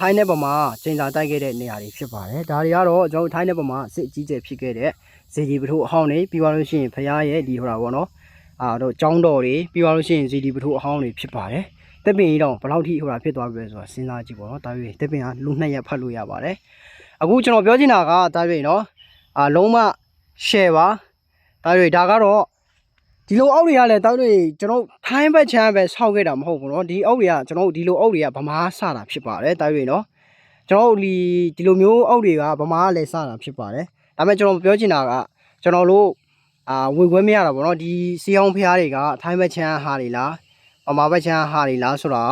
ထိုင်းနဲ့ပမာကျင်းစာတိုက်ခဲ့တဲ့နေရာတွေဖြစ်ပါတယ်ဒါတွေကတော့ကျွန်တော်တို့ထိုင်းနဲ့ပမာစစ်အကြီးကျယ်ဖြစ်ခဲ့တဲ့ဇေဒီပထိုးအဟောင်းတွေပြီးသွားလို့ရှိရင်ဖရားရဲ့ဒီဟိုတာပေါ့နော်အာတော့ចောင်းတော်တွေပြီးသွားလို့ရှိရင်ဇေဒီပထိုးအဟောင်းတွေဖြစ်ပါတယ်တက်ပင်ကြီးတော့ဘယ်လောက်ထိဟိုတာဖြစ်သွားပြီလဲဆိုတာစဉ်းစားကြည့်ပေါ့နော်ဒါပေမဲ့တက်ပင်ကလူနှစ်ရက်ဖတ်လို့ရပါတယ်အခုကျွန်တော်ပြောချင်တာကဒါပေမဲ့နော်အာလုံးမ share ပါဒါတွေဒါကတော့ ဒီလိုအောက်တွေကလည်းတောက်တွေကျွန်တော်ထိုင်းဘက်ချမ်းပဲဆောက်ခဲ့တာမဟုတ်ဘူးเนาะဒီအောက်တွေကကျွန်တော်ဒီလိုအောက်တွေကဗမာစတာဖြစ်ပါတယ်တောက်တွေเนาะကျွန်တော်ဒီဒီလိုမျိုးအောက်တွေကဗမာကလည်းစတာဖြစ်ပါတယ်ဒါပေမဲ့ကျွန်တော်ပြောချင်တာကကျွန်တော်တို့အာဝေခွဲမရတာပေါ့เนาะဒီစီအောင်ဖျားတွေကထိုင်းဘက်ချမ်းဟာတွေလားဗမာဘက်ချမ်းဟာတွေလားဆိုတာ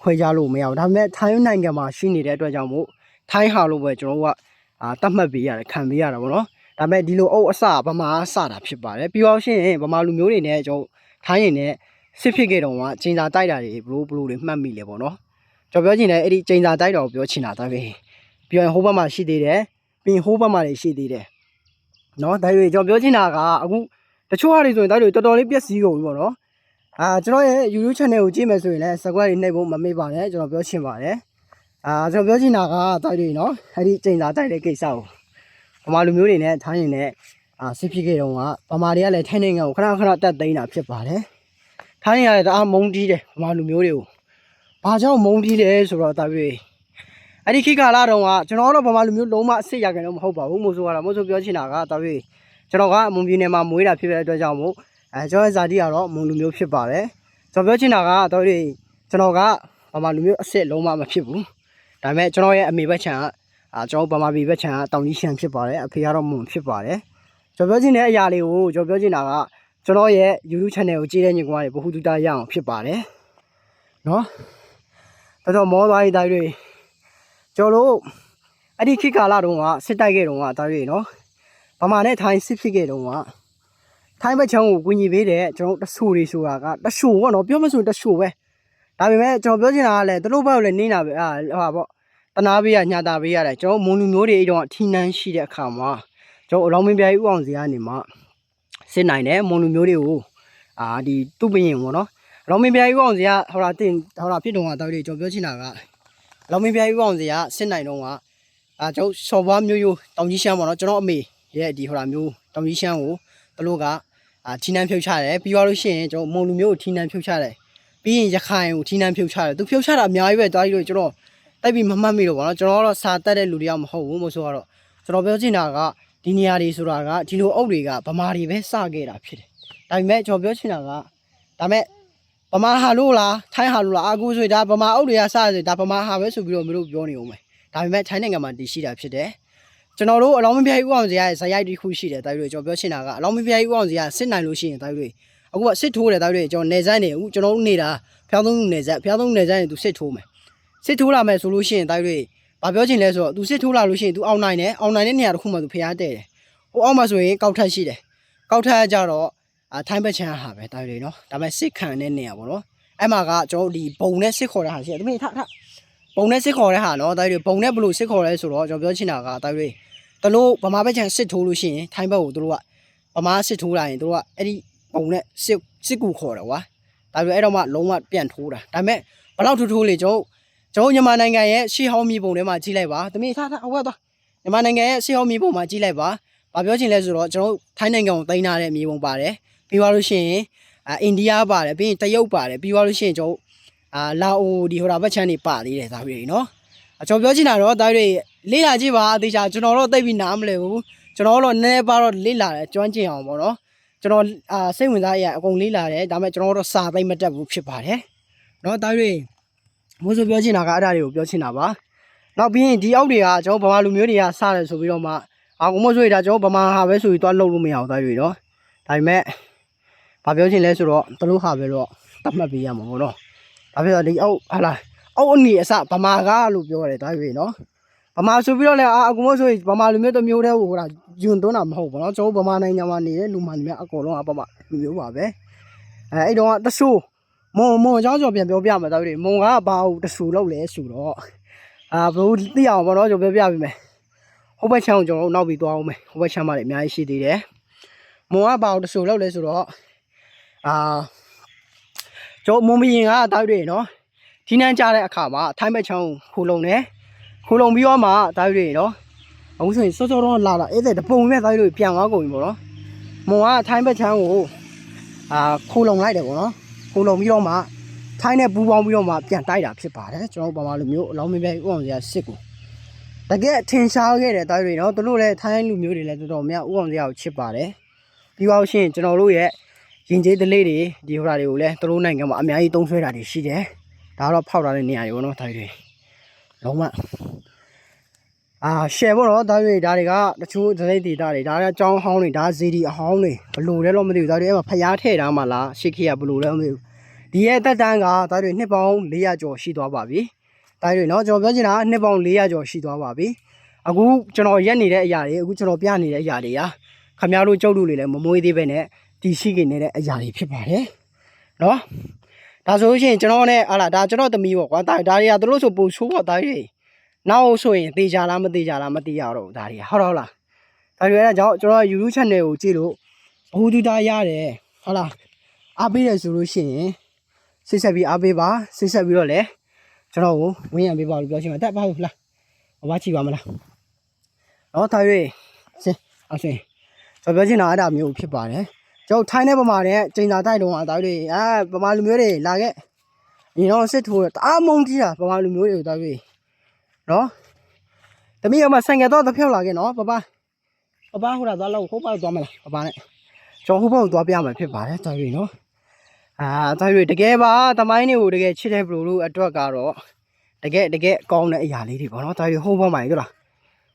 ခွဲခြားလို့မရဘူးဒါပေမဲ့ထိုင်းနိုင်ငံမှာရှိနေတဲ့အတွက်ကြောင့်မို့ထိုင်းဟာလို့ပဲကျွန်တော်တို့ကအာတတ်မှတ်ပေးရတယ်ခံပေးရတာပေါ့เนาะ ဒါပေမဲ့ဒီလိုအုပ်အစဗမာအစတာဖြစ်ပါတယ်ပြီးတော့ရှရင်ဗမာလူမျိုးတွေနဲ့ကျွန်တော်ထိုင်းရင်နဲ့စစ်ဖြစ်ခဲ့တော့ကကျင်းစာတိုက်တာတွေဘလို့ဘလို့တွေမှတ်မိလေပေါ့နော်ကျွန်တော်ပြောချင်တယ်အဲ့ဒီကျင်းစာတိုက်တာကိုပြောချင်တာဒါပဲပြီးရင်ဟိုဘက်မှာရှိသေးတယ်ပြီးရင်ဟိုဘက်မှာလည်းရှိသေးတယ်နော်ဒါတွေကျွန်တော်ပြောချင်တာကအခုတချို့ဟာတွေဆိုရင်ဒါတွေတော်တော်လေးပျက်စီးကုန်ပြီပေါ့နော်အာကျွန်တော်ရဲ့ YouTube channel ကိုကြည့်မယ်ဆိုရင်လည်း subscribe တွေနှိပ်ဖို့မမေ့ပါနဲ့ကျွန်တော်ပြောချင်ပါတယ်အာကျွန်တော်ပြောချင်တာကဒါတွေနော်အဲ့ဒီကျင်းစာတိုက်တဲ့ကိစ္စကို ဗမာလူမျိုးတွေနဲ့ထိုင်းရင်နဲ့အာစစ်ဖြစ်ခဲ့တော့ကဗမာတွေကလည်းထိုင်းနိုင်ငံကိုခဏခဏတက်သိမ်းတာဖြစ်ပါတယ်။ထိုင်းရလည်းတအားမုန်းတီးတယ်ဗမာလူမျိုးတွေကို။ဘာကြောင့်မုန်းတီးလဲဆိုတော့ဒါပြည့်အဲ့ဒီခိကာလာတော့ကကျွန်တော်တို့ဗမာလူမျိုးလုံးဝအစ်စ်ရကြတော့မဟုတ်ပါဘူးမို့ဆိုကတော့မို့ဆိုပြောချင်တာကဒါပြည့်ကျွန်တော်ကအမွန်ပြည်နယ်မှာမွေးတာဖြစ်တဲ့အတွက်ကြောင့်မို့အဲကျွန်တော်ဇာတိကတော့မွန်လူမျိုးဖြစ်ပါတယ်။ကျွန်တော်ပြောချင်တာကတော့ဒီကျွန်တော်ကဗမာလူမျိုးအစ်စ်လုံးဝမဖြစ်ဘူး။ဒါပေမဲ့ကျွန်တော်ရဲ့အမေဘက်ချန်က အာကျွန်တော်ဗမာပြည်ဘက်ခြမ်းကတောင်ကြီးရှမ်းဖြစ်ပါတယ်အဖေကတော့မွန်ဖြစ်ပါတယ်ကျွန်တော်ပြောချင်တဲ့အရာလေးကိုကျွန်တော်ပြောချင်တာကကျွန်တော်ရဲ့ YouTube channel ကိုကြည့်တဲ့ညီကောင်တွေဘ ഹു တူတာရအောင်ဖြစ်ပါတယ်နော်တော်တော်မောသွားရေးတိုင်းတွေကျွန်တော်တို့အဲ့ဒီခေတ်ကာလတုန်းကစစ်တိုက်ခဲ့တုန်းကတိုင်းတွေနော်ဗမာနဲ့ထိုင်းစစ်ဖြစ်ခဲ့တုန်းကထိုင်းဘက်ချမ်းကိုကွင်ညီပေးတဲ့ကျွန်တော်တဆူတွေဆိုတာကတဆူပေါ့နော်ပြောမဆိုတဆူပဲဒါပေမဲ့ကျွန်တော်ပြောချင်တာကလည်းသူတို့ဘက်ကလည်းနေတာပဲအာဟာပေါ့တ နာပေးရညာတာပေးရတယ်ကျွန်တော်မွန်လူမျိုးတွေအဲ့တော့ထီနန်းရှိတဲ့အခါမှာကျွန်တော်အလောင်းမင်းပြားကြီးဥအောင်စီကနေမှစစ်နိုင်တယ်မွန်လူမျိုးတွေကိုအာဒီသူ့ဘရင်ပေါ့နော်အလောင်းမင်းပြားကြီးဥအောင်စီကဟောတာတင်ဟောတာဖြစ်တော့ကတော်တယ်ကျွန်တော်ပြောချင်တာကအလောင်းမင်းပြားကြီးဥအောင်စီကစစ်နိုင်တော့ကအာကျွန်တော်စော်ဘွားမျိုးရိုးတောင်ကြီးရှမ်းပေါ့နော်ကျွန်တော်အမေရဲ့ဒီဟောတာမျိုးတောင်ကြီးရှမ်းကိုသူတို့ကအာထီနန်းဖြုတ်ချတယ်ပြီးသွားလို့ရှိရင်ကျွန်တော်မွန်လူမျိုးကိုထီနန်းဖြုတ်ချတယ်ပြီးရင်ရခိုင်ကိုထီနန်းဖြုတ်ချတယ်သူဖြုတ်ချတာအများကြီးပဲတားကြီးလို့ကျွန်တော် တိုက်ပြီးမမှတ်မိတော့ဗောနော်ကျွန်တော်ကတော့စာတက်တဲ့လူတယောက်မဟုတ်ဘူးမို့ဆိုတော့ကျွန်တော်ပြောချင်တာကဒီနေရာတွေဆိုတာကဒီလိုအုပ်တွေကဗမာတွေပဲစခဲ့တာဖြစ်တယ်ဒါပေမဲ့ကျွန်တော်ပြောချင်တာကဒါပေမဲ့ဗမာဟာလို့လားထိုင်းဟာလို့လားအာကူဆိုရင်ဒါဗမာအုပ်တွေကစတယ်ဒါဗမာဟာပဲဆိုပြီးတော့မလို့ပြောနေအောင်မယ်ဒါပေမဲ့ထိုင်းနိုင်ငံမှာတည်ရှိတာဖြစ်တယ်ကျွန်တော်တို့အလောင်းမပြားကြီးဥအောင်စရာရဲ့ဇာတ်ရိုက်တစ်ခုရှိတယ်တာပြီးတော့ကျွန်တော်ပြောချင်တာကအလောင်းမပြားကြီးဥအောင်စရာစစ်နိုင်လို့ရှိရင်တာပြီးအခုကစစ်ထိုးတယ်တာပြီးတော့ကျွန်တော်နေဆိုင်နေအခုကျွန်တော်တို့နေတာဖျောင်းသုံးနေဆိုင်ဖျောင်းသုံးနေဆိုင်နေသူစစ်ထိုးမယ် စစ်ထိုးလာမယ်ဆိုလို့ရှိရင်တိုက်တွေဘာပြောချင်လဲဆိုတော့ तू စစ်ထိုးလာလို့ရှိရင် तू အောင်နိုင်တယ်အောင်နိုင်တဲ့နေရာတစ်ခုမှ तू ဖျားတဲ့တယ်ဟိုအောက်မှာဆိုရင်ကောက်ထက်ရှိတယ်ကောက်ထက်ကြတော့အာထိုင်းဘက်ချမ်းဟာပဲတိုက်တွေနော်ဒါပေမဲ့စစ်ခံတဲ့နေရာပေါ့နော်အဲ့မှာကကျွန်တော်ဒီဘုံနဲ့စစ်ခေါ်တဲ့ဟာရှိတယ်တမင်ထထဘုံနဲ့စစ်ခေါ်တဲ့ဟာနော်တိုက်တွေဘုံနဲ့ဘလို့စစ်ခေါ်လဲဆိုတော့ကျွန်တော်ပြောချင်တာကတိုက်တွေတလို့ဗမာဘက်ချမ်းစစ်ထိုးလို့ရှိရင်ထိုင်းဘက်ကိုတို့ကဗမာစစ်ထိုးလာရင်တို့ကအဲ့ဒီဘုံနဲ့စစ်စစ်ကူခေါ်တယ်ကွာဒါပေမဲ့အဲ့တော့မှလုံးဝပြန်ထိုးတာဒါပေမဲ့ဘလောက်ထိုးထိုးလေကျွန်တော် ကျွန်တော်မြန်မာနိုင်ငံရဲ့ရှေးဟောင်းမြေပုံထဲမှာကြီးလိုက်ပါတမီးထားထားအဝတ်သွားမြန်မာနိုင်ငံရဲ့ရှေးဟောင်းမြေပုံမှာကြီးလိုက်ပါဘာပြောချင်လဲဆိုတော့ကျွန်တော်ထိုင်းနိုင်ငံကိုတင်ထားတဲ့မြေပုံပါတယ်ပြီးသွားလို့ရှိရင်အာအိန္ဒိယပါတယ်ပြီးရင်တရုတ်ပါတယ်ပြီးသွားလို့ရှိရင်ကျွန်တော်အာလာအိုဒီဟိုတာဘက်ချမ်းတွေပါသေးတယ်ဒါတွေနော်အကျွန်တော်ပြောချင်တာတော့ဒါတွေလေးလာကြည့်ပါအသေးချာကျွန်တော်တော့သိပြီးနားမလဲဘူးကျွန်တော်တော့နည်းနည်းပါတော့လေးလာတယ်ကျွမ်းကျင်အောင်ပေါ့နော်ကျွန်တော်အာစိတ်ဝင်စားရအကုန်လေးလာတယ်ဒါပေမဲ့ကျွန်တော်တော့စာသိမ့်မတက်ဘူးဖြစ်ပါတယ်နော်ဒါတွေ မိုးဆိုပြောချင်တာကအဲ့ဒါတွေကိုပြောချင်တာပါနောက်ပြီးရင်ဒီအောက်တွေကကျွန်တော်ဗမာလူမျိုးတွေကစတယ်ဆိုပြီးတော့မှအာကိုမို့ဆိုရတာကျွန်တော်ဗမာဟာပဲဆိုပြီးသွားလှုပ်လို့မရအောင်သားတွေတော့ဒါပေမဲ့ဘာပြောချင်လဲဆိုတော့တလို့ဟာပဲတော့တတ်မှတ်ပေးရမှာပေါ့နော်ဒါဖြစ်တော့ဒီအောက်ဟာလာအောက်အနီအစဗမာကလို့ပြောရတယ်သားတွေနော်ဗမာဆိုပြီးတော့လည်းအာအကူမို့ဆိုရင်ဗမာလူမျိုးတစ်မျိုးတည်းဟိုဟိုယွန်းသွန်းတာမဟုတ်ဘူးเนาะကျွန်တော်ဗမာနိုင်ငံမှာနေတဲ့လူမှန်တွေများအကုန်လုံးကဗမာလူမျိုးပါပဲအဲအဲ့တော့တဆိုး မုံမုံအကြောင်းကျော်ပြန်ပြောပြမှာတော်ပြီမုံကဘာလို့တဆူလောက်လဲဆိုတော့အာဘလို့သိအောင်ပေါ့နော်ကျွန်တော်ပြောပြပေးမယ်ဟိုဘက်ချမ်းကိုကျွန်တော်တို့နောက်ပြီးသွားအောင်မယ်ဟိုဘက်ချမ်းမှာလည်းအများကြီးရှိသေးတယ်မုံကဘာလို့တဆူလောက်လဲဆိုတော့အာကျွန်တော်မုံမရင်ကတောက်တွေနော်ဒီနှမ်းကြတဲ့အခါမှာထိုင်းဘက်ချမ်းကိုခိုးလုံးတယ်ခိုးလုံပြီးတော့မှတားရွေးနော်အခုဆိုရင်စောစောတော့လာလာအဲ့တဲ့တပုံမဲ့တားရွေးပြန်သွားကုန်ပြီပေါ့နော်မုံကထိုင်းဘက်ချမ်းကိုအာခိုးလုံလိုက်တယ်ပေါ့နော် ခိုးလုံပြီးတော့မှထိုင်းနဲ့ပူးပေါင်းပြီးတော့မှပြန်တိုက်တာဖြစ်ပါတယ်ကျွန်တော်တို့ပမာလူမျိုးအလောင်းမင်းပြဥအောင်စရာစစ်ကိုတကယ်ထင်ရှားခဲ့တယ်တားရွေးနော်သူတို့လည်းထိုင်းလူမျိုးတွေလည်းတော်တော်များဥအောင်စရာကိုချစ်ပါတယ်ပြီးတော့ရှင်ကျွန်တော်တို့ရဲ့ရင်ကျေးဒလေးတွေဒီဟိုဓာတွေကိုလည်းသူတို့နိုင်ငံမှာအများကြီးသုံးဆွဲတာတွေရှိတယ်ဒါကတော့ဖောက်ထားတဲ့နေရာတွေပေါ့နော်တားရွေးလုံးဝအာရှယ်ပေါ့နော်ဒါတွေဒါတွေကတချို့ဒစိတ်ဒေတာတွေဒါတွေကကြောင်းဟောင်းတွေဒါဇီဒီအဟောင်းတွေဘလို့လဲတော့မသိဘူးဒါတွေအဲ့မှာဖျားထဲ့ထားမှလားရှစ်ခေတ်ကဘလို့လဲမသိဘူး ဒီရဲ့တက်တန်းကဒါတွေနှစ်ပေါင်း400ကျော်ရှိသွားပါပြီဒါတွေနော်ကျွန်တော်ပြောချင်တာကနှစ်ပေါင်း400ကျော်ရှိသွားပါပြီအခုကျွန်တော်ရက်နေတဲ့အရာတွေအခုကျွန်တော်ပြနေတဲ့အရာတွေကခမရတို့ကြုတ်လို့တွေလည်းမမွေးသေးပဲနဲ့ဒီရှိနေတဲ့အရာတွေဖြစ်ပါတယ်နော်ဒါဆိုလို့ရှိရင်ကျွန်တော်နဲ့ဟာလာဒါကျွန်တော်သမီးပေါ့ကွာဒါဒါတွေကသူတို့ဆိုပူဆိုးပေါ့ဒါတွေနောက်ဆိုရင်တေချာလားမတေချာလားမသိရတော့ဘူးဒါတွေကဟုတ်တော့လားဒါတွေအဲ့ဒါကြောင့်ကျွန်တော် YouTube channel ကိုကြည့်လို့ဘ ഹു တူတာရတယ်ဟုတ်လားအားပေးတယ်ဆိုလို့ရှိရင် စိတ်ဆက်ပြီးအားပေးပါစိတ်ဆက်ပြီးတော့လေကျွန်တော်ကိုဝင်းရံပေးပါလို့ပြောချင်ပါတက်ပါဘူးလားဘာချီပါမလားတော့ဒါတွေစင်အစင်ကျွန်တော်ပြောချင်တာအဲ့ဒါမျိုးဖြစ်ပါတယ်ကျွန်တော်ထိုင်းတဲ့ပမာတဲ့ကျင်းသာတိုက်လုံးอ่ะဒါတွေအာပမာလူမျိုးတွေလာခဲ့ညီတော့စစ်ထိုးတအားမုန်းကြီးတာပမာလူမျိုးတွေဒါတွေနော်တမီးကမှဆိုင်ကတော့တဖြောက်လာခဲ့နော်ပပပပဟိုတာသွားလောက်ဟိုဘက်သွားမလားပပနဲ့ကျွန်တော်ဟိုဘက်သွားပြမှာဖြစ်ပါတယ်ဒါတွေနော် အာဒါတွေတကယ်ပါတမိုင်းတွေကိုတကယ်ချစ်တဲ့ဘလူတို့အတွက်ကတော့တကယ်တကယ်ကောင်းတဲ့အရာလေးတွေပေါ့နော်ဒါတွေဟိုဘက်မှာတို့လား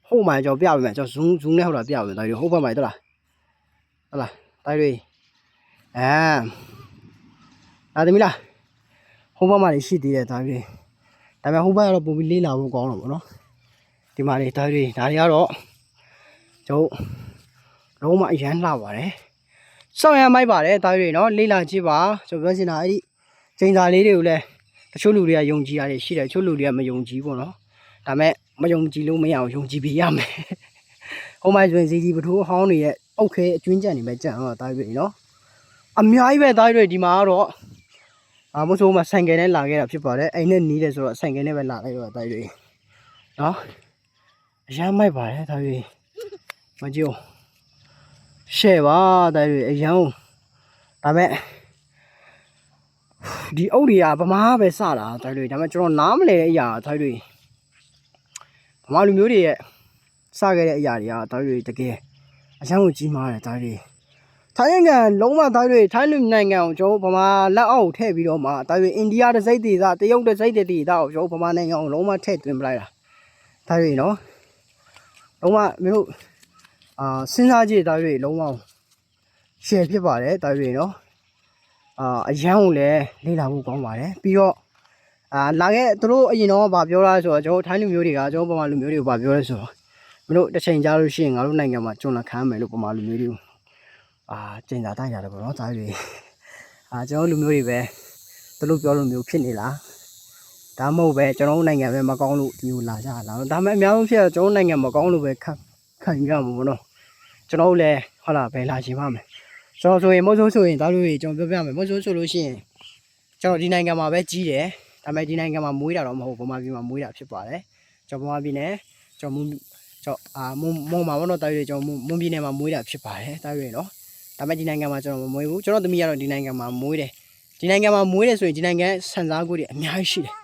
ဟိုမှာကျွန်တော်ပြပေးမယ်ကျွန်တော် zoom zoom နဲ့ဟိုတာပြပေးမယ်ဒါတွေဟိုဘက်မှာတို့လားဟုတ်လားတိုက်တွေအဲအာသမီးလားဟိုဘက်မှာနေရှိသေးတယ်တိုက်တွေဒါပေမဲ့ဟိုဘက်ကတော့ပုံပြီးလေးလာဖို့ကောင်းတော့ဗောနော်ဒီမှာနေတိုက်တွေဒါတွေကတော့ကျုပ်လုံးဝအရန်လှပါတယ် စောင့်ရမိုက်ပါတယ်တိုက်တွေနော်လေးလာကြည့်ပါကျွန်တော်ပြောချင်တာအဲ့ဒီချိန်စာလေးတွေကိုလည်းတချို့လူတွေကယုံကြည်ရတယ်ရှိတယ်တချို့လူတွေကမယုံကြည်ဘူးနော်ဒါပေမဲ့မယုံကြည်လို့မရအောင်ယုံကြည်ပေးရမယ်ဟိုမိုင်းဆိုရင်စီစီပထိုးအဟောင်းတွေရဲ့အုတ်ခဲအကျွင်းကြံနေပဲကြံတော့တားရွေနော်အများကြီးပဲတားရွေဒီမှာကတော့အာမဆိုးမှာဆိုင်ကယ်နဲ့လာခဲ့တာဖြစ်ပါတယ်အိမ်နဲ့နီးတယ်ဆိုတော့ဆိုင်ကယ်နဲ့ပဲလာလိုက်တော့တားရွေနော်အရမ်းမိုက်ပါတယ်တားရွေမကြည့်အောင် ရှယ်ပါတားရွေအရန်ဒါမဲ့ဒီအုတ်တွေကဗမာပဲစတာတားရွေဒါမဲ့ကျွန်တော်နားမလဲတဲ့အရာတားရွေဗမာလူမျိုးတွေရဲ့စခဲ့တဲ့အရာတွေကဒါတွေတကယ်အချမ်းကိုကြီးမားတယ်ဒါတွေထိုင်းနိုင်ငံလုံးဝဒါတွေထိုင်းလူနိုင်ငံကိုကျွန်တော်ဗမာလက်အောက်ထည့်ပြီးတော့မှဒါတွေအိန္ဒိယတစ်စိတ်ဒေသတရုတ်တစ်စိတ်ဒေသကိုကျွန်တော်ဗမာနိုင်ငံကိုလုံးဝထည့်သွင်းပလိုက်တာဒါတွေနော်လုံးဝမင်းတို့ အာစဉ်းစားကြည့်ဒါတွေလုံးဝရှယ်ဖြစ်ပါတယ်ဒါတွေနော်အာအရန်ကိုလည်းလေ့လာဖို့ကောင်းပါတယ်ပြီးတော့အာလာခဲ့သူတို့အရင်တော့ဗာပြောတာဆိုတော့ကျွန်တော်ထိုင်းလူမျိုးတွေကကျွန်တော်ဗမာလူမျိုးတွေကိုဗာပြောလဲဆိုတော့မလို့တစ်ချိန်ကြားလို့ရှိရင်ငါတို့နိုင်ငံမှာကျွန်တော်ခံမယ်လို့ပမာလူမျိုးတွေကိုအာကျင်သာတိုက်ရတယ်ပေါ့နော်သားတွေအာကျွန်တော်လူမျိုးတွေပဲသူတို့ပြောလို့မျိုးဖြစ်နေလားဒါမှမဟုတ်ပဲကျွန်တော်တို့နိုင်ငံပဲမကောင်းလို့ဒီကိုလာကြတာလားဒါမှအများဆုံးဖြစ်တော့ကျွန်တော်နိုင်ငံမကောင်းလို့ပဲခံ ခံရမှာပေါ့နော်ကျွန်တော်တို့လည်းဟုတ်လားဘယ်လာရှင်ပါမယ်ကျွန်တော်ဆိုရင်မဟုတ်ဆိုဆိုရင်သားတို့တွေကျွန်တော်ပြောပြမယ်မဟုတ်ဆိုဆိုလို့ရှိရင်ကျွန်တော်ဒီနိုင်ငံမှာပဲကြီးတယ်ဒါပေမဲ့ဒီနိုင်ငံမှာမွေးတာတော့မဟုတ်ဘူးဗမာပြည်မှာမွေးတာဖြစ်ပါတယ်ကျွန်တော်ဗမာပြည်နဲ့ကျွန်တော်မူကျွန်တော်အာမုံမုံမှာဘောတော့တာရွေကျွန်တော်မွန်ပြည်နယ်မှာမွေးတာဖြစ်ပါတယ်တာရွေနော်ဒါပေမဲ့ဒီနိုင်ငံမှာကျွန်တော်မမွေးဘူးကျွန်တော်သမီးကတော့ဒီနိုင်ငံမှာမွေးတယ်ဒီနိုင်ငံမှာမွေးတယ်ဆိုရင်ဒီနိုင်ငံဆန်စားကိုတွေအများကြီးရှိတယ်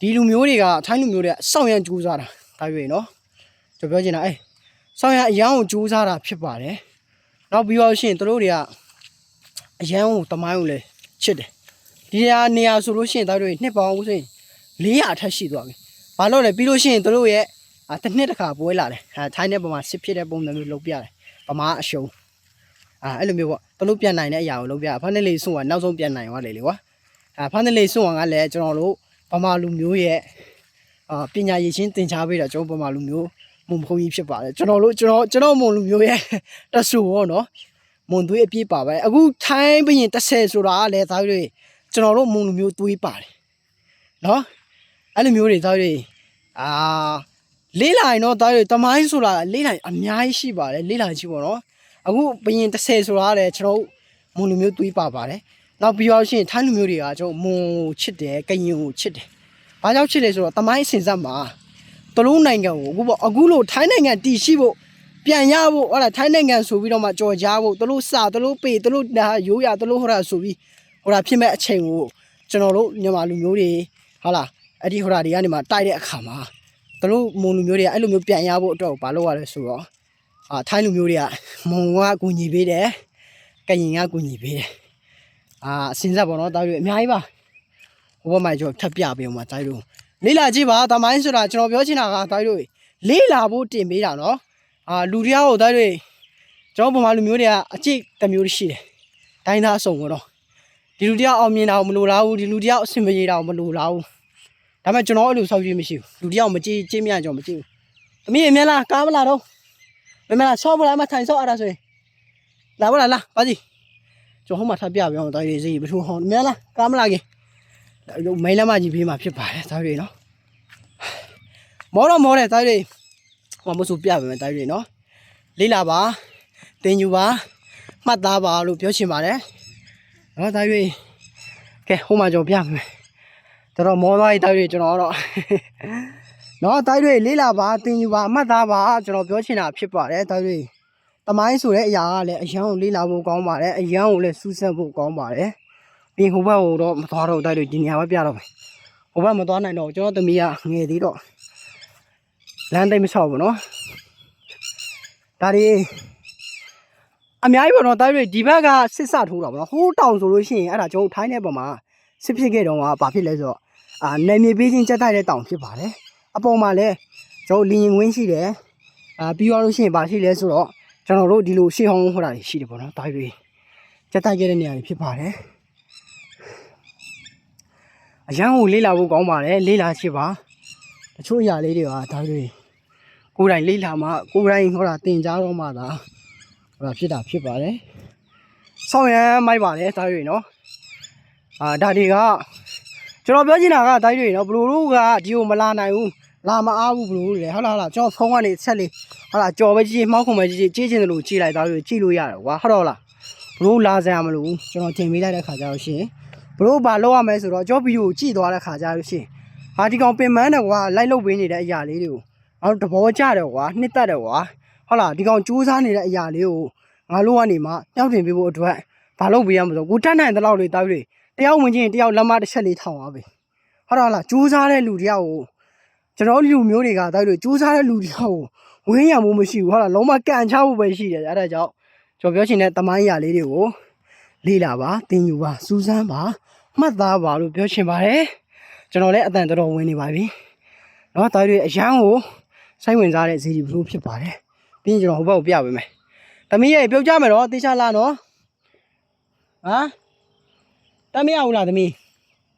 ဒီလူမျိုးတွေကထိုင်းလူမျိုးတွေကစောင့်ရန်ကြိုးစားတာတာရွေနော်ကျွန်တော်ပြောချင်တာအေး စောင့်ရန်အရန်ကိုကြိုးစားတာဖြစ်ပါတယ်နောက်ပြီးတော့ရှင်တို့တွေကအရန်ကိုတမိုင်းကိုလည်းချစ်တယ်ဒီနေရာနေရာဆိုလို့ရှိရင်တာရွေနှစ်ပေါင်းဦးဆိုရင်400အထက်ရှိသွားပြီဘာလို့လဲပြီးလို့ရှိရင်တို့ရဲ့အာတစ်နှစ်တစ်ခါပွဲလာတယ်အဲထိုင်းတဲ့ပုံမှာစစ်ဖြစ်တဲ့ပုံစံမျိုးလုပ်ပြတယ်ဗမာအရှုံးအာအဲ့လိုမျိုးပေါ့တလို့ပြန်နိုင်တဲ့အရာကိုလုပ်ပြဖန်နေလေးစွန့်ကနောက်ဆုံးပြန်နိုင်သွားလေလေကွာအာဖန်နေလေးစွန့်ကလည်းကျွန်တော်တို့ဗမာလူမျိုးရဲ့အာပညာရည်ချင်းသင်ကြားပေးတာကျွန်တော်ဗမာလူမျိုး မုံဖုံကြီးဖြစ်ပါတယ်ကျွန်တော်တို့ကျွန်တော်ကျွန်တော်မုံလူမျိုးရဲ့တဆူပေါ့နော်မုံသွေးအပြည့်ပါပါတယ်အခုထိုင်းဘရင်30ဆိုတာကလည်းသားတွေကျွန်တော်တို့မုံလူမျိုးသွေးပါတယ်နော်အဲ့လိုမျိုးတွေသားတွေအာလေးလာရင်တော့တားရတမိုင်းဆိုတာလေးလာရင်အများကြီးရှိပါတယ်လေးလာကြည့်ပေါ့နော်အခုဘရင်30ဆိုတာကလည်းကျွန်တော်မွန်လူမျိုးတွေးပါပါတယ်နောက်ပြီးတော့ရှင်ထိုင်းလူမျိုးတွေကကျွန်တော်မွန်ကိုချစ်တယ်ကရင်ကိုချစ်တယ်ဘာကြောင့်ချစ်လဲဆိုတော့တမိုင်းအစင်ဆက်မှာမ သူတို့နိုင်ငံကိုအခုပေါ့အခုလို့ထိုင်းနိုင်ငံတည်ရှိဖို့ပြန်ရဖို့ဟုတ်လားထိုင်းနိုင်ငံဆိုပြီးတော့မှကြော်ကြားဖို့သူတို့စာသူတို့ပေသူတို့ဒါရိုးရသူတို့ဟိုတာဆိုပြီးဟိုတာဖြစ်မဲ့အချိန်ကိုကျွန်တော်တို့မြန်မာလူမျိုးတွေဟုတ်လားအဲ့ဒီဟိုတာတွေကနေမှတိုက်တဲ့အခါမှာသူတို့မွန်လူမျိုးတွေကအဲ့လိုမျိုးပြန်ရဖို့အတွက်ကိုဘာလုပ်ရလဲဆိုတော့အာထိုင်းလူမျိုးတွေကမွန်ကကူညီပေးတယ်ကရင်ကကူညီပေးတယ်အာအစင်ဆက်ပေါ့နော်တားတို့အများကြီးပါ ဟိုဘက်မှာကျွန်တော်ထပ်ပြပေးအောင်ပါတားတို့လေးလာကြည့်ပါတမိုင်းဆိုတာကျွန်တော်ပြောချင်တာကတိုင်းတို့လေးလာဖို့တင်ပေးတာနော်အာလူတရားကိုတိုင်းတို့ကျွန်တော်ဗမာလူမျိုးတွေကအကျိတ်တစ်မျိုးရှိတယ်တိုင်းသားအစုံကတော့ဒီလူတရားအောင်မြင်တာကိုမလိုလားဘူးဒီလူတရားအဆင်မပြေတာကိုမလိုလားဘူးဒါပေမဲ့ကျွန်တော်အဲ့လိုဆောက်ကြည့်မရှိဘူးလူတရားကိုမကြည့်ကြည့်မြကျွန်တော်မကြည့်ဘူးသမီးအမြဲလားကားမလားတော့မမလားဆော့မလားမထိုင်ဆော့အဲ့ဒါဆိုရင်လာပါလားလာပါစီကျွန်တော်ဟိုမှာထပ်ပြပြအောင်တိုင်းရေးစီဘယ်လိုဟောအမြဲလားကားမလားကြီး အဲ့လိုမိန်းလမ်းမကြီးဘေးမှာဖြစ်ပါတယ်တိုင်းတွေနော်မောတော့မောတယ်တိုင်းတွေဟိုမဆိုပြပါမယ်တိုင်းတွေနော်လေးလာပါတင်ယူပါမှတ်သားပါလို့ပြောချင်ပါတယ်နော်တိုင်းတွေကဲဟိုမှာကျွန်တော်ပြမယ်တော်တော်မောသွားပြီတိုင်းတွေကျွန်တော်တော့နော်တိုင်းတွေလေးလာပါတင်ယူပါမှတ်သားပါကျွန်တော်ပြောချင်တာဖြစ်ပါတယ်တိုင်းတွေတမိုင်းဆိုတဲ့အရာကလည်းအရန်ကိုလေးလာဖို့ကောင်းပါတယ်အရန်ကိုလည်းစူးစမ်းဖို့ကောင်းပါတယ် ပြီးဟိုဘက်ကိုတော့မသွားတော့တိုင်းတွေဒီနေရာပဲပြတော့မယ်ဟိုဘက်မသွားနိုင်တော့ဘူးကျွန်တော်သမီးကငယ်သေးတော့လမ်းတိတ်မဆောက်ဘူးနော်ဒါတွေအများကြီးပေါ့နော်တားတွေဒီဘက်ကစစ်စထိုးတာပေါ့နော်ဟိုးတောင်ဆိုလို့ရှိရင်အဲ့ဒါကျွန်တော်ထိုင်းတဲ့ပုံမှာစစ်ဖြစ်ခဲ့တော့ကဘာဖြစ်လဲဆိုတော့အာနယ်မြေပေးချင်းချက်တိုက်တဲ့တောင်ဖြစ်ပါတယ်အပေါ်မှာလည်းကျွန်တော်လင်းရင်ဝင်းရှိတယ်အာပြီးသွားလို့ရှိရင်ဘာရှိလဲဆိုတော့ကျွန်တော်တို့ဒီလိုရှေ့ဟောင်းဟောတာတွေရှိတယ်ပေါ့နော်တားတွေချက်တိုက်ခဲ့တဲ့နေရာတွေဖြစ်ပါတယ် အရန်ကိုလေးလာဖို့ကောင်းပါတယ်လေးလာချစ်ပါတချို့အရာလေးတွေကဒါတွေကိုယ်တိုင်လေ့လာမှကိုယ်တိုင်ဟောတာသင်ကြားတော့မှသာဟောတာဖြစ်တာဖြစ်ပါတယ်။ဆောင်းရမ်းမိုက်ပါတယ်ဒါတွေနော်။အာဒါတွေကကျွန်တော်ပြောချင်တာကဒါတွေနော်ဘလူတို့ကဒီကိုမလာနိုင်ဘူးလာမအားဘူးဘလူတွေဟုတ်လားဟုတ်လားကျွန်တော်ဖုန်းကနေဆက်လေးဟုတ်လားကြော်ပဲကြည့်မှောက်ခုံပဲကြည့်ကြည့်ချင်တယ်လို့ကြည့်လိုက်ဒါတွေကြည့်လို့ရတယ်ကွာဟုတ်တော့လားဘလူလာစရာမလိုဘူးကျွန်တော်တင်ပေးလိုက်တဲ့ခါကျတော့ရှင် ဘလူဘာလောက်ရမလဲဆိုတော့ကျွန်တော်ဗီဒီယိုကြည့်သွားတဲ့ခါကျတော့ရှင်ဟာဒီကောင်ပင်မန်းတယ်ကွာလိုက်လုတ်ပေးနေတဲ့အရာလေးတွေကိုငါတို့တဘောကြတယ်ကွာနှစ်သက်တယ်ကွာဟုတ်လားဒီကောင်ကြိုးစားနေတဲ့အရာလေးကိုငါတို့ကနေမှတောက်တင်ပေးဖို့အတွက်ဘာလုပ်ပေးရမလို့ကိုတက်နိုင်တဲ့လောက်လေးတောက်လေးတယောက်ဝင်ချင်းတယောက်လက်မတစ်ချက်လေးထောင်သွားပြီဟုတ်တော့လားကြိုးစားတဲ့လူတယောက်ကိုကျွန်တော်လူမျိုးတွေကတောက်လေးကြိုးစားတဲ့လူတယောက်ကိုဝင်းရမှုမရှိဘူးဟုတ်လားလုံးဝကန်ချဖို့ပဲရှိတယ်အဲ့ဒါကြောင့်ကျွန်တော်ပြောချင်တဲ့တမိုင်းအရာလေးတွေကိုလေ့လာပါသင်ယူပါစူးစမ်းပါ မှတ်သားပါလို့ပြောချင်ပါတယ်ကျွန်တော်လည်းအတန်တော်တော်ဝင်နေပါပြီ။နော်တားတွေအရန်ကိုစိုက်ဝင်စားတဲ့ဇီဒီဘလို့ဖြစ်ပါတယ်။ပြီးရင်ကျွန်တော်ဟိုဘက်ကိုပြပေးမယ်။သမီးရဲ့ပြုတ်ကြမယ်နော်တေချာလာနော်။ဟမ်တတ်မရဘူးလားသမီး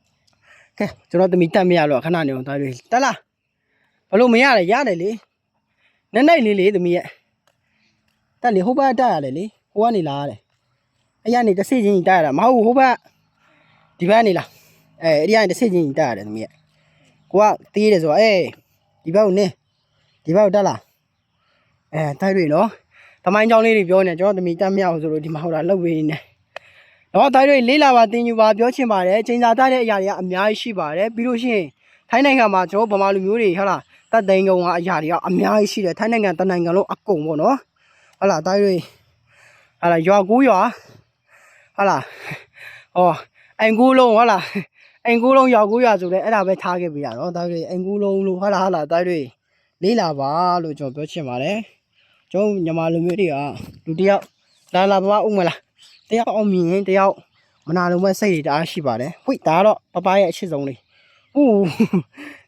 ။ကဲကျွန်တော်သမီးတတ်မရတော့ခဏနေအောင်တားတွေတက်လား။ဘလို့မရလဲရတယ်လေ။နဲ့နဲ့လေးလေးသမီးရဲ့တက်လေဟိုဘက်တက်ရတယ်လေ။ဟိုကနေလာရတယ်။အဲ့ရနေတစ်စိချင်းကြီးတက်ရတာမဟုတ်ဘူးဟိုဘက် ဒီဘက်နေလား။အဲအဲ့ဒီကနေတစ်ဆင့်ချင်းတက်ရတယ်သမီးကကိုကတေးတယ်ဆိုတော့အေးဒီဘက်ကိုနင်းဒီဘက်ကိုတက်လာအဲတိုက်တွေနော်သမိုင်းကြောင်းလေးတွေပြောနေကျွန်တော်သမီးတက်မြောက်ဆိုလို့ဒီမှာဟိုတာလှုပ်ပေးနေနော်တိုက်တွေလေးလာပါတင်ယူပါပြောချင်ပါတယ်ချိန်စာတိုက်တဲ့အရာတွေကအများကြီးရှိပါတယ်ပြီးလို့ရှိရင်ထိုင်းနိုင်ငံမှာကျွန်တော်ဗမာလူမျိုးတွေဟုတ်လားတတ်သိန်းကုန်းကအရာတွေကအများကြီးရှိတယ်ထိုင်းနိုင်ငံတနိုင်ငံလုံးအကုန်ပေါ့နော်ဟုတ်လားတိုက်တွေဟာလားရွာကူးရွာဟုတ်လားဟော အင်ကူးလုံးဟုတ်လားအိမ်ကူးလုံးရောက်ကူးရဆိုလဲအဲ့ဒါပဲထားခဲ့ပြရတော့ဒါတွေအိမ်ကူးလုံးလို့ဟာလားဟာလားဒါတွေလေးလာပါလို့ကျွန်တော်ပြောချင်ပါတယ်ကျွန်တော်ညီမလူမျိုးတွေကလူတယောက်လာလာပါဥမလားတယောက်အောင်မြင်ရင်တယောက်မနာလုံးမဲ့စိတ်တွေတအားရှိပါတယ်ဟိုဒါတော့ပပရဲ့အချစ်ဆုံးလေးဟူ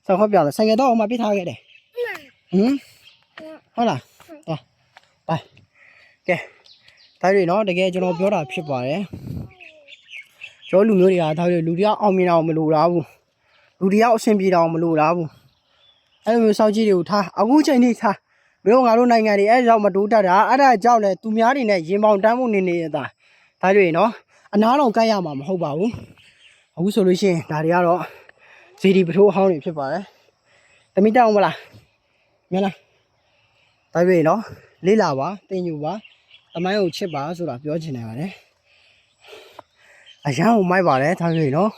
ဆောက်ခေါ်ပြတယ်ဆိုင်ကတော့အမပြစ်ထားခဲ့တယ်ဟမ်ဟုတ်လားတော့ไปကဲဒါတွေနော်တကယ်ကျွန်တော်ပြောတာဖြစ်ပါတယ် ကျွန်တော်လူမျိုးတွေကဒါတွေလူတယောက်အောင်မြင်အောင်မလိုလားဘူးလူတယောက်အဆင်ပြေအောင်မလိုလားဘူးအဲ့လိုမျိုးစောက်ကြီးတွေကိုထားအခုချိန်ထိထားမင်းတို့ငါတို့နိုင်ငံတွေအဲ့ကြောင့်မတိုးတက်တာအဲ့ဒါကြောင့်လဲသူများတွေနဲ့ရင်ပေါင်တန်းဖို့နေနေတာဒါတွေနော်အနားတော်ကတ်ရမှာမဟုတ်ပါဘူးအခုဆိုလို့ရှိရင်ဒါတွေကတော့ဇီဒီပထိုးအဟောင်းတွေဖြစ်ပါတယ်တမိတောင်းမလားမြန်လားဒါတွေနော်လေးလာပါတင်ယူပါတမိုင်းကိုချစ်ပါဆိုတာပြောချင်တယ်ပါတယ် အရန်ကိုမိုက်ပါတယ်ဒါတွေနော်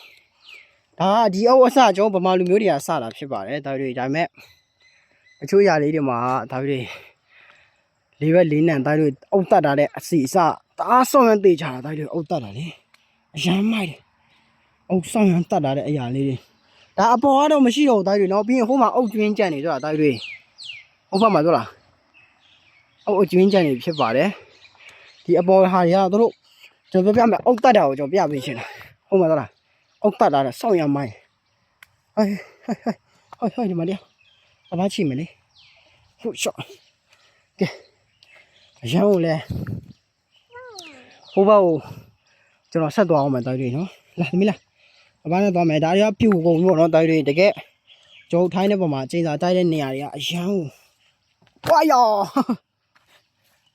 ဒါကဒီအုပ်အစကျွန်တော်ဗမာလူမျိုးတွေကစတာဖြစ်ပါတယ်ဒါတွေဒါပေမဲ့အချို့ຢာလေးတွေမှာဒါတွေလေးဘက်လေးနံတိုင်းတွေအုတ်တက်တာတဲ့အစီအစတအားဆောင်ရမ်းသေးချတာတိုင်းတွေအုတ်တက်တာလေအရမ်းမိုက်တယ်အုတ်ဆောင်ရမ်းတက်တာတဲ့အရာလေးတွေဒါအပေါ်ကတော့မရှိတော့ဘူးတိုင်းတွေနော်ပြီးရင်ဟိုမှာအုတ်ကျွင်းကြံနေကြတာတိုင်းတွေဟိုဘက်မှာတို့လားအုတ်အကျွင်းကြံနေဖြစ်ပါတယ်ဒီအပေါ်ဟာတွေကတို့ ကျွန်တော်ပြောပြမယ်အုတ်တက်တာကိုကျွန်တော်ပြပေးချင်တာဟိုမှာတို့လားအုတ်တက်တာတဲ့ဆောင်းရမ်းမိုင်းဟဲ့ဟဲ့ဟဲ့ဟဲ့ဟဲ့ဒီမှာလေအဘာချိမလဲဟုတ်ရှော့ကဲအရန်ကိုလဲဟိုဘက်ကိုကျွန်တော်ဆက်သွားအောင်မယ်တိုင်းတွေနော်လာသမီးလားအဘာနဲ့သွားမယ်ဒါတွေကပြူကုန်ပြီပေါ့နော်တိုင်းတွေတကယ်ကျုပ်ထိုင်းတဲ့ပုံမှာအချိန်စာတိုက်တဲ့နေရာတွေကအရန်ကိုဝါယော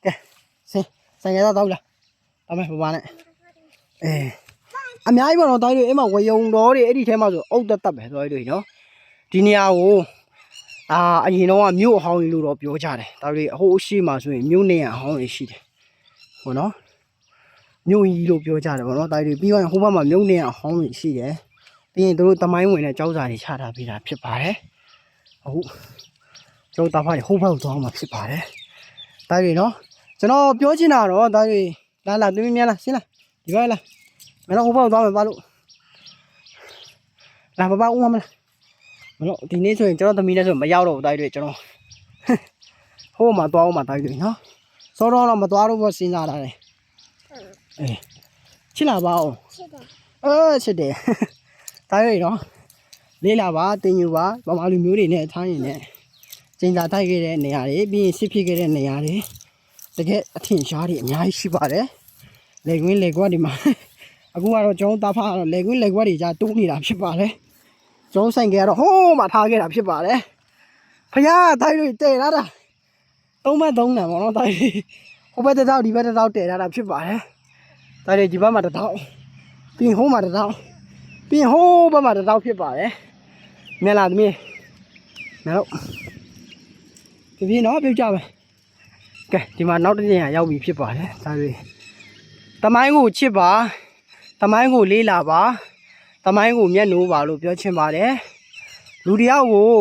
ကဲစင်ဆိုင်ရတော့တော့လား တော့မယ်ဘာနဲ့အဲအများကြီးပေါ့နော်တိုင်းတွေအဲ့မှာဝယုံတော်တွေအဲ့ဒီထဲမှာဆိုအုတ်တက်တက်ပဲတိုင်းတွေနော်ဒီနေရာကိုအာအရင်တော့ကမြို့အဟောင်းကြီးလို့တော့ပြောကြတယ်ဒါတွေအဟိုးအရှိမှဆိုရင်မြို့နေရအဟောင်းတွေရှိတယ်ဟုတ်နော်မြို့ကြီးလို့ပြောကြတယ်ပေါ့နော်ဒါတွေပြီးတော့ဟိုဘက်မှာမြို့နေရအဟောင်းတွေရှိတယ်ပြီးရင်တို့တမိုင်းဝင်တဲ့ကြောက်စာတွေချထားပေးတာဖြစ်ပါတယ်ဟုတ်ကျောင်းသားဖားဟိုဘက်ကိုသွားမှာဖြစ်ပါတယ်ဒါတွေနော်ကျွန်တော်ပြောချင်တာတော့ဒါတွေ လာလာသမီးများလားရှင်းလားဒီဘက်လားမင်းတို့ဟိုဘက်ကိုသွားမယ်ပါလို့လာပါပါဦးမမလားမလို့ဒီနေ့ဆိုရင်ကျွန်တော်သမီးနဲ့ဆိုမရောက်တော့ဘူးတိုက်တွေကျွန်တော်ဟိုမှာသွားအောင်မှာတိုက်တွေနော်စောတော့တော့မသွားတော့ဘူးစဉ်းစားတာလေအေးချစ်လာပါအောင်是的，အဲချစ်တယ်တိုက်တွေနော်လေးလာပါတင်ယူပါဗမာလူမျိုးတွေနဲ့ထားရင်လည်းကျင်းစာတိုက်ခဲ့တဲ့နေရာတွေပြီးရင်စစ်ဖြစ်ခဲ့တဲ့နေရာတွေ တကယ်အထင်ရှားတွေအများကြီးရှိပါတယ်လေကွင်းလေကွက်ဒီမှာအခုကတော့ကျွန်တော်တာဖားကတော့လေကွင်းလေကွက်တွေကြာတိုးနေတာဖြစ်ပါတယ်ကျွန်တော်ဆိုင်ကကတော့ဟိုးမှာထားခဲ့တာဖြစ်ပါတယ်ဖယားတိုင်းတွေတည်လာတာသုံးဘက်သုံးတယ်ပေါ့နော်တိုင်းတွေဟိုဘက်တစ်တောက်ဒီဘက်တစ်တောက်တည်လာတာဖြစ်ပါတယ်တိုင်းတွေဒီဘက်မှာတစ်တောက်ပြီးရင်ဟိုးမှာတစ်တောက်ပြီးရင်ဟိုးဘက်မှာတစ်တောက်ဖြစ်ပါတယ်မြင်လားသမီးမြင်လို့ဒီပြင်းတော့ပြုတ်ကြမယ် ကဲဒီမှာနောက်တစ်ညရောက်ပြီဖြစ်ပါတယ်ဒါတွေတမိုင်းကိုချစ်ပါတမိုင်းကိုလေးလာပါတမိုင်းကိုမျက်နှိုးပါလို့ပြောချင်ပါတယ်လူတယောက်ကို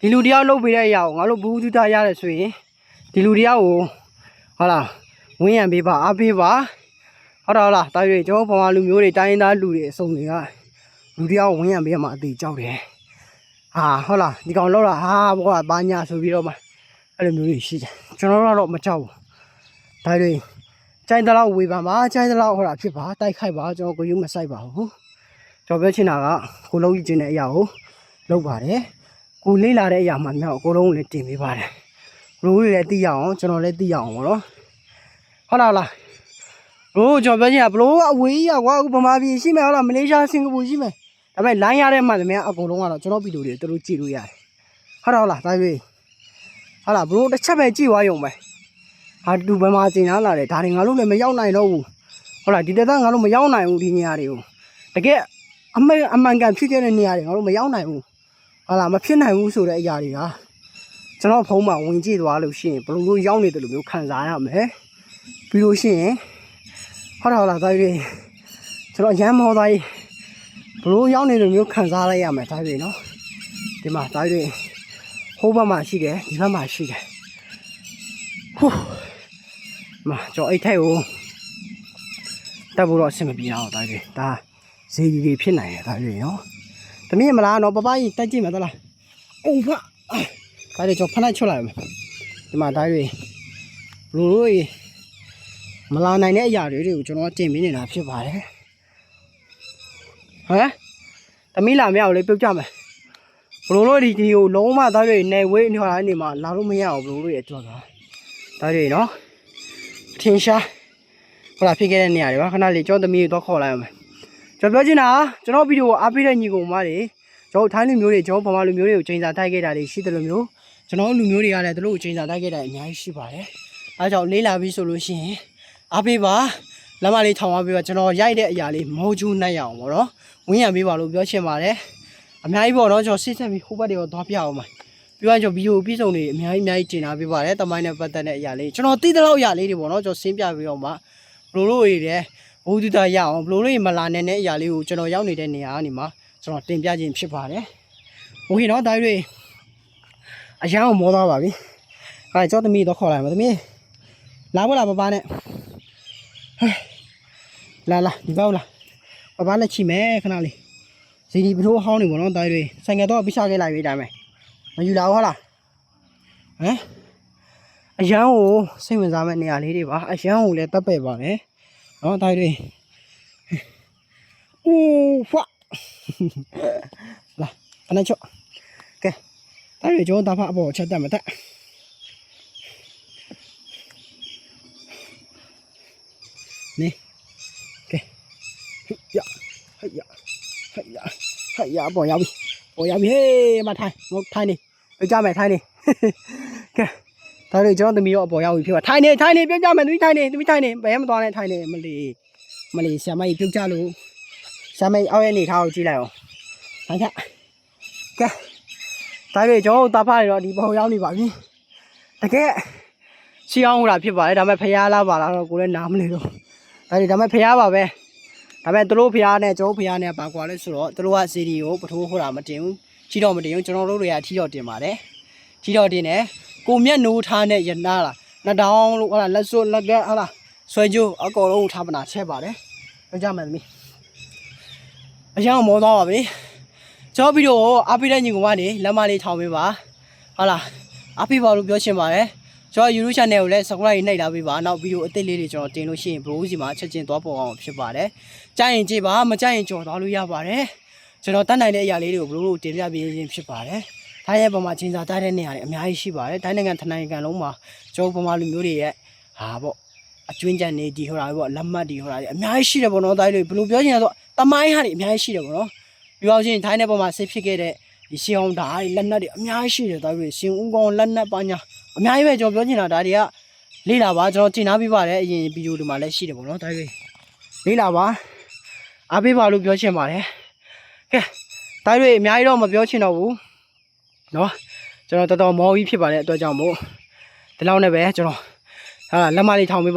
ဒီလူတယောက်လုပ်ပေးတဲ့အရာကိုငါတို့ဘူးသူတရတယ်ဆိုရင်ဒီလူတယောက်ကိုဟုတ်လားဝင်းရံပေးပါအားပေးပါဟုတ်တယ်ဟုတ်လားတာရွေကျွန်တော်ဗမာလူမျိုးတွေတိုင်းရင်းသားလူတွေအစုံတွေကလူတယောက်ကိုဝင်းရံပေးရမှာအသေးကြောက်တယ်ဟာဟုတ်လားဒီကောင်လောက်တာဟာဘောကဘာညာဆိုပြီးတော့မှအဲ့လိုမျိုးတွေရှိတယ် ကျွန်တော်တို့ကတော့မကြောက်ဘူးဒါတွေကြိုင်တလောက်ဝေပါမှာကြိုင်တလောက်ဟောတာဖြစ်ပါတိုက်ခိုက်ပါကျွန်တော်ကိုယူမဆိုင်ပါဘူးကျွန်တော်ပြောချင်တာကကိုလုံးကြီးကျင်းတဲ့အရာကိုလုပ်ပါတယ်ကိုလေးလာတဲ့အရာမှမြောက်ကိုလုံးကိုလည်းတင်ပေးပါတယ်ဘလို့လည်းသိရအောင်ကျွန်တော်လည်းသိရအောင်ဗောနော်ဟုတ်လားလားဘလို့ကျွန်တော်ပြောချင်တာဘလို့အဝေးကြီးอ่ะကွာအခုဗမာပြည်ရှိမယ်ဟုတ်လားမလေးရှားစင်ကာပူရှိမယ်ဒါပေမဲ့လိုင်းရတဲ့မှသမီးအကုန်လုံးကတော့ကျွန်တော်ဗီဒီယိုတွေသူတို့ကြည့်လို့ရတယ်ဟုတ်တော့လားဒါပေ ဟုတ်လားဘလို့တစ်ချက်ပဲကြည့်သွားရုံပဲဟာတူဗမာကျင်လာလာတယ်ဒါတွေငါတို့လည်းမရောက်နိုင်တော့ဘူးဟုတ်လားဒီတက်သားငါတို့မရောက်နိုင်ဘူးဒီနေရာတွေကိုတကယ်အမေအမှန်ကန်ဖြစ်ခဲ့တဲ့နေရာတွေငါတို့မရောက်နိုင်ဘူးဟာလားမဖြစ်နိုင်ဘူးဆိုတဲ့အရာတွေကကျွန်တော်ဖုံးမှာဝင်ကြည့်သွားလို့ရှိရင်ဘယ်လိုမျိုးရောက်နေတယ်လို့မျိုးခံစားရမယ်ပြီးလို့ရှိရင်ဟုတ်တယ်ဟုတ်လားဒါကြီးကျွန်တော်ရမ်းမောသားကြီးဘယ်လိုရောက်နေတယ်လို့မျိုးခံစားလိုက်ရမယ်ဒါကြီးနော်ဒီမှာဒါကြီး ဟိုးဘက်မှာရှိတယ်ဒီဘက်မှာရှိတယ်ဟူးဒီမှာကျွန်တော်အိတ်ထိုက်ကိုတက်ဖို့တော့အဆင်မပြေတော့ဒါကြီးဒါဈေးကြီးတွေဖြစ်နိုင်တယ်ဒါတွေနော်။တမီးမလားနော်ပပကြီးတက်ကြည့်မယ်သလား။အုံဖ။ဒါတွေကျွန်တော်ဖလိုက်ချွတ်လိုက်မယ်။ဒီမှာဒါတွေဘလူလို့ရေမလာနိုင်တဲ့အရာတွေတွေကိုကျွန်တော်တင်ပေးနေတာဖြစ်ပါတယ်။ဟမ်တမီးလာမရဘူးလေပြုတ်ကြမယ်။ ဘလူလို့ဒီဒီကိုလုံးဝဒါတွေနေဝေးနေဟောနေမှာလာလို့မရအောင်ဘလူလို့ရဲ့အတွက်ပါ။ဒါတွေနော်။ထင်ရှားဟိုလာဖြစ်ခဲ့တဲ့နေရာတွေပါခဏလေးကျွန်တော်သမီးကိုတော့ခေါ်လိုက်အောင်မယ်ကျွန်တော်ပြောချင်တာကျွန်တော်ဗီဒီယိုကိုအားပေးတဲ့ညီကောင်မတွေကျွန်တော်ထိုင်းလူမျိုးတွေကျွန်တော်ဗမာလူမျိုးတွေကိုချိန်စာတိုက်ခဲ့တာတွေရှိတယ်လို့မျိုးကျွန်တော်လူမျိုးတွေကလည်းသူတို့ကိုချိန်စာတိုက်ခဲ့တာအများကြီးရှိပါတယ်။အဲဒါကြောင့်လေးလာပြီးဆိုလို့ရှိရင်အားပေးပါလက်မလေးထောင်အားပေးပါကျွန်တော်ရိုက်တဲ့အရာလေးမဟုတ်ချူနိုင်ရအောင်ပေါ့နော်။ဝင်းရံပေးပါလို့ပြောချင်ပါတယ်။ အများကြီးပေါ့နော်ကျွန်တော်စစ်ဆက်ပြီးဟိုဘက်တွေကိုသွားပြအောင်ပါ။ပြောရင်ကျွန်တော်ဗီဒီယိုပြီးဆုံးနေအများကြီးအများကြီးကျင်လာပေးပါတယ်။တမိုင်းနဲ့ပတ်သက်တဲ့အရာလေးကျွန်တော်သိတဲ့လောက်အရာလေးတွေပေါ့နော်ကျွန်တော်ရှင်းပြပြီးတော့မှဘလိုလိုရည်တဲ့ ဘုဒ္ဓတာရအောင်ဘလို့လို့မလာနိုင်တဲ့အရာလေးကိုကျွန်တော်ရောက်နေတဲ့နေရာကနေမှကျွန်တော်တင်ပြခြင်းဖြစ်ပါတယ်။โอเคเนาะဒါတွေ အရန်ကိုမောသွားပါပြီ။အဲကျောင်းသမီးတော့ခေါ်လိုက်မှာသမီးလာမလားပပနဲ့ဟဲ့လာလာဒီပေါ့လာပပနဲ့ချိမယ်ခဏလေး စီဒီပထိုးဟောင်းနေပေါ့နော်တိုင်းတွေဆိုင်ကတော့ပြချခဲ့လိုက်ပြီဒါမဲ့မယူလာဘူးဟုတ်လားဟမ်အရန်ကိုစိတ်ဝင်စားမဲ့နေရာလေးတွေပါအရန်ကိုလည်းတပ်ပဲ့ပါမယ်နော်တိုင်းတွေအိုးဖွာလာအနချော့ကဲတိုင်းတွေကျွန်တော်တာဖအပေါ်ချက်တက်မတက်နေကဲဟိယဟိယဟိယ ဟိယပေါ်ရောက်ပြီပေါ်ရောက်ပြီဟေးမထိုင်မထိုင်နေပြကြမယ်ထိုင်နေကဲဒါတွေကျွန်တော်သမီးရောအပေါ်ရောက်ပြီဖြစ်ပါထိုင်နေထိုင်နေပြကြမယ်သမီးထိုင်နေသမီးထိုင်နေဘယ်မှမသွားနဲ့ထိုင်နေမလီမလီဆရာမကြီးပြုတ်ကြလို့ဆရာမကြီးအောက်ရဲ့နေထားကိုကြည့်လိုက်အောင်ထိုင်ကြကဲဒါတွေကျွန်တော်တာဖတွေတော့ဒီပေါ်ရောက်နေပါပြီတကယ်စီအောင်လာဖြစ်ပါတယ်ဒါပေမဲ့ဖျားလာပါလားတော့ကိုလည်းနားမလဲတော့ဒါတွေဒါပေမဲ့ဖျားပါပဲ ဒါပေမဲ့သူတို့ဖျားနဲ့ကျွန်တော်ဖျားနဲ့ပါကွာလဲဆိုတော့သူတို့ကစီဒီကိုပထိုးဟိုတာမတင်ဘူးချီတော့မတင်ဘူးကျွန်တော်တို့တွေကထီတော့တင်ပါတယ်ထီတော့တင်တယ်ကိုမျက်နှိုးထားနဲ့ရနာလားနှစ်တောင်းလို့ဟလာလက်စွပ်လက်ကဟလာဆွဲကြိုးအကောင်လုံးထားပနာချက်ပါတယ်ပြောကြမယ်သမီးအရင်ကမောသွားပါပြီကျွန်တော်ဗီဒီယိုကိုအားပေးတဲ့ညီကောင်ကနေလက်မလေးထောင်ပေးပါဟုတ်လားအားပေးပါလို့ပြောချင်ပါတယ် ကျွန်တော် YouTube channel ကိုလည်း subscribe နှိပ်လာပေးပါနောက်ဗီဒီယိုအသစ်လေးတွေကျွန်တော်တင်လို့ရှိရင်ဘရိုးစီမှာချက်ချင်းသွားပေါ်အောင်ဖြစ်ပါတယ်ကြားရင်ကြည့်ပါမကြားရင်ကြော်သွားလို့ရပါတယ်ကျွန်တော်တတ်နိုင်တဲ့အရာလေးတွေကိုဘရိုးတို့တင်ပြပေးခြင်းဖြစ်ပါတယ်တိုင်းရဲ့ပုံမှာချင်းစာတိုက်တဲ့နေရာတွေအများကြီးရှိပါတယ်တိုင်းနိုင်ငံထနိုင်ငံလုံးမှာကျွန်တော်ပုံမှာလူမျိုးတွေရဲ့ဟာပေါ့အကျွင်းကြံနေဒီဟိုတာပေါ့လက်မှတ်ဒီဟိုတာတွေအများကြီးရှိတယ်ပေါ့နော်တိုင်းတွေဘယ်လိုပြောချင်လဲဆိုတော့တမိုင်းဟာတွေအများကြီးရှိတယ်ပေါ့နော်ပြောအောင်ချင်းတိုင်းတဲ့ပုံမှာဆစ်ဖြစ်ခဲ့တဲ့ဒီရှင်အောင်ဓာတ်တွေလက်နက်တွေအများကြီးရှိတယ်တိုင်းတွေရှင်ဦးကောင်လက်နက်ပါညာ အများကြီးပဲကျွန်တော်ပြောချင်တာဒါတွေကလေးလာပါကျွန်တော်တင်ထားပေးပါတယ်အရင်ဗီဒီယိုတွေမှာလည်းရှိတယ်ပေါ့နော်တိုင်းတွေလေးလာပါအားပေးပါလို့ပြောချင်ပါတယ်ကဲတိုင်းတွေအများကြီးတော့မပြောချင်တော့ဘူးနော်ကျွန်တော်တော်တော်မော်ပြီးဖြစ်ပါတဲ့အတွက်ကြောင့်မို့ဒီလောက်နဲ့ပဲကျွန်တော်ဟာလက်မလေးထောင်ပေးပါ